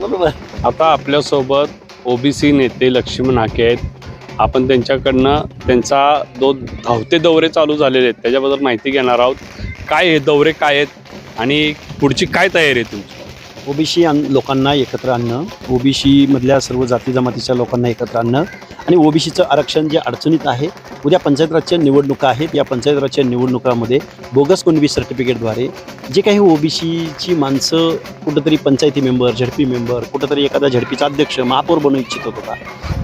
बरोबर. आता आपल्यासोबत ओबीसी नेते लक्ष्मण हाके आहेत. आपण त्यांच्याकडनं त्यांचा दो धावते दौरे चालू झालेले आहेत. त्याच्याबद्दल माहिती घेणार आहोत. काय हे दौरे काय आहेत आणि पुढची काय तयारी आहे तुमची? ओबीसी लोकांना एकत्र आणणं ओबीसी मधल्या सर्व जाती जमातीच्या लोकांना एकत्र आणणं आणि ओबीसीचं आरक्षण जे अडचणीत आहे उद्या पंचायत राजच्या निवडणुका आहेत. या पंचायत राजच्या निवडणुकामध्ये बोगस कुणबी सर्टिफिकेटद्वारे जे काही ओबीसीची माणसं कुठंतरी पंचायती मेंबर झडपी मेंबर कुठंतरी एखादा झडपीचा अध्यक्ष महापौर बनू इच्छित होता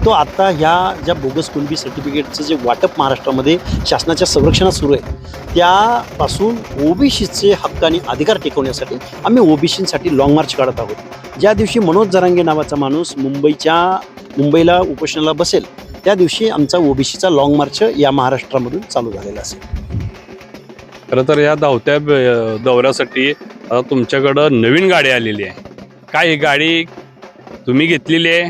तो आत्ता ह्या ज्या बोगस कुणबी सर्टिफिकेटचं जे वाटप महाराष्ट्रामध्ये शासनाच्या संरक्षणात सुरू आहे त्यापासून ओबीसीचे हक्क आणि अधिकार टिकवण्यासाठी आम्ही ओबीसीसाठी लाँग मार्च काढत आहोत. ज्या दिवशी मनोज जरांगे नावाचा माणूस मुंबईच्या मुंबईला उपोषणाला बसेल त्या दिवशी आमचा ओबीसीचा लाँग मार्च या महाराष्ट्रामधून चालू झालेला असेल. खरं तर या धावत्या दौऱ्यासाठी तुमच्याकडं नवीन गाडी आलेली आहे. काय ही गाडी तुम्ही घेतलेली आहे?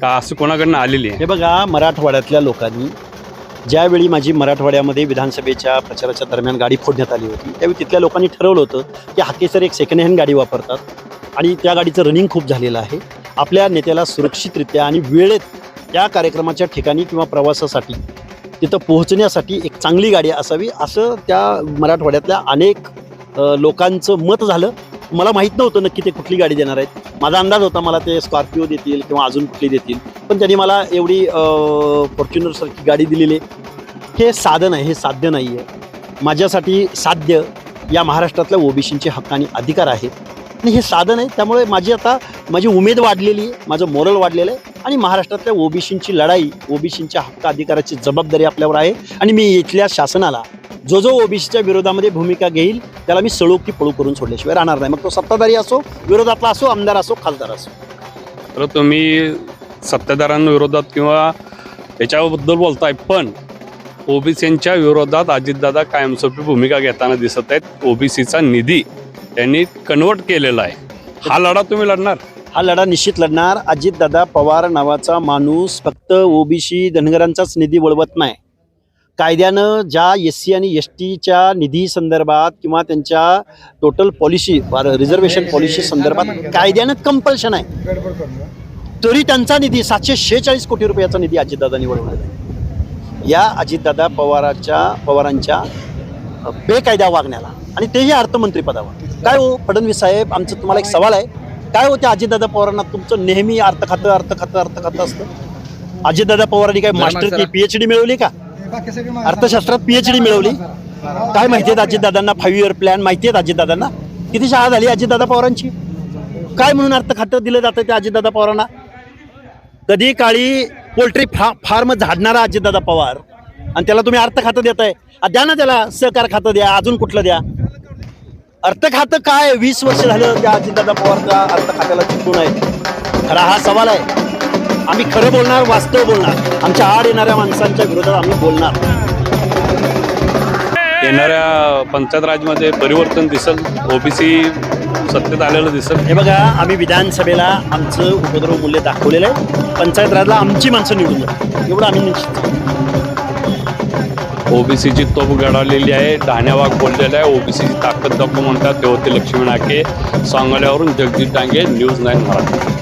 का असं कोणाकडनं आलेली आहे? हे बघा मराठवाड्यातल्या लोकांनी ज्यावेळी माझी मराठवाड्यामध्ये विधानसभेच्या प्रचाराच्या दरम्यान गाडी फोडण्यात आली होती त्यावेळी तिथल्या लोकांनी ठरवलं होतं की हाकेसर एक सेकंड हँड गाडी वापरतात आणि त्या गाडीचं रनिंग खूप झालेलं आहे. आपल्या नेत्याला सुरक्षितरित्या आणि वेळेत त्या कार्यक्रमाच्या ठिकाणी किंवा प्रवासासाठी तिथं पोहोचण्यासाठी एक चांगली गाडी असावी असं त्या मराठवाड्यातल्या अनेक लोकांचं मत झालं. मला माहीत नव्हतं नक्की ते कुठली गाडी देणार आहेत. माझा अंदाज होता मला ते स्कॉर्पिओ देतील किंवा अजून कुठली देतील. पण त्यांनी मला एवढी फॉर्च्युनरसारखी गाडी दिलेली हे साधन आहे हे साध्य नाही आहे. माझ्यासाठी साध्य या महाराष्ट्रातल्या ओबीसींचे हक्क आणि अधिकार आहेत. आणि हे साधन आहे त्यामुळे माझी आता माझी उमेद वाढलेली आहे माझं मोरल वाढलेलं आहे. आणि महाराष्ट्रातल्या ओबीसींची लढाई ओबीसींच्या हक्क अधिकाराची जबाबदारी आपल्यावर आहे. आणि मी इथल्या शासनाला जो जो ओबीसीच्या विरोधामध्ये भूमिका घेईल त्याला मी सळो की पळू करून सोडल्याशिवाय राहणार नाही. मग तो सत्ताधारी असो विरोधातला असो आमदार असो खासदार असो. तर तुम्ही सत्ताधाऱ्यांविरोधात किंवा याच्याबद्दल बोलताय पण ओबीसींच्या विरोधात अजितदादा कायमस्वरूपी भूमिका घेताना दिसत आहेत. ओबीसीचा निधी त्यांनी कन्वर्ट केलेला आहे. हा लढा तुम्ही लढणार? हा लढा निश्चित लढणार. अजितदादा पवार नावाचा माणूस फक्त ओबीसी धनगरांचाच निधी वळवत नाही. कायद्यानं ज्या एस सी आणि एस टीच्या निधी संदर्भात किंवा त्यांच्या टोटल पॉलिसी रिझर्वेशन पॉलिसी संदर्भात कायद्यानं कंपल्शन आहे. तरी त्यांचा निधी सातशे शेहेचाळीस कोटी रुपयाचा निधी अजितदादांनी वळवलेला आहे. या अजितदादा पवाराच्या पवारांच्या बेकायदा वागण्याला. आणि तेही अर्थमंत्रीपदावर काय हो फडणवीस साहेब आमचं तुम्हाला एक सवाल आहे. काय हो त्या अजितदादा पवारांना तुमचं नेहमी अर्थ खातं अर्थ खातं अर्थ खातं असतं? अजितदादा पवारांनी काय मास्टर की पीएच डी मिळवली का? अर्थशास्त्रात पीएचडी मिळवली. काय माहिती आहेत अजितदादांना? फाईव्ह इयर प्लॅन माहिती आहेत अजितदादांना? किती शाळा झाली अजितदादा पवारांची? काय म्हणून अर्थ खातं दिलं जातं त्या अजितदादा पवारांना? कधी काळी पोल्ट्री फा फार्म झाडणारा अजितदादा पवार आणि त्याला तुम्ही अर्थ खातं देताय. आहे द्या ना त्याला सहकार खातं द्या अजून कुठलं द्या. अर्थ खातं काय? वीस वर्ष झालं त्या अजितदादा पवारच्या अर्थ खात्याला चुकून आहे. खरा हा सवाल आहे. आम्ही खरं बोलणार वास्तव बोलणार. आमच्या आड येणाऱ्या माणसांच्या विरोधात आम्ही बोलणार. येणाऱ्या पंचायत राजमध्ये परिवर्तन दिसल ओबीसी सत्तेत आलेलं दिसल. हे बघा आम्ही विधानसभेला आमचं उपद्रव मूल्य दाखवलेलं आहे. पंचायत राजला आमची माणसं निवडून जातात एवढं आम्ही निश्चित ओबीसीची तोप गडावलेली आहे ढाण्यावाग बोललेला आहे ओबीसीची ताकद दाखव म्हणतात ते होते लक्ष्मण हाके सांगोल्यावरून जगदीश डांगे न्यूज नाईन मराठी.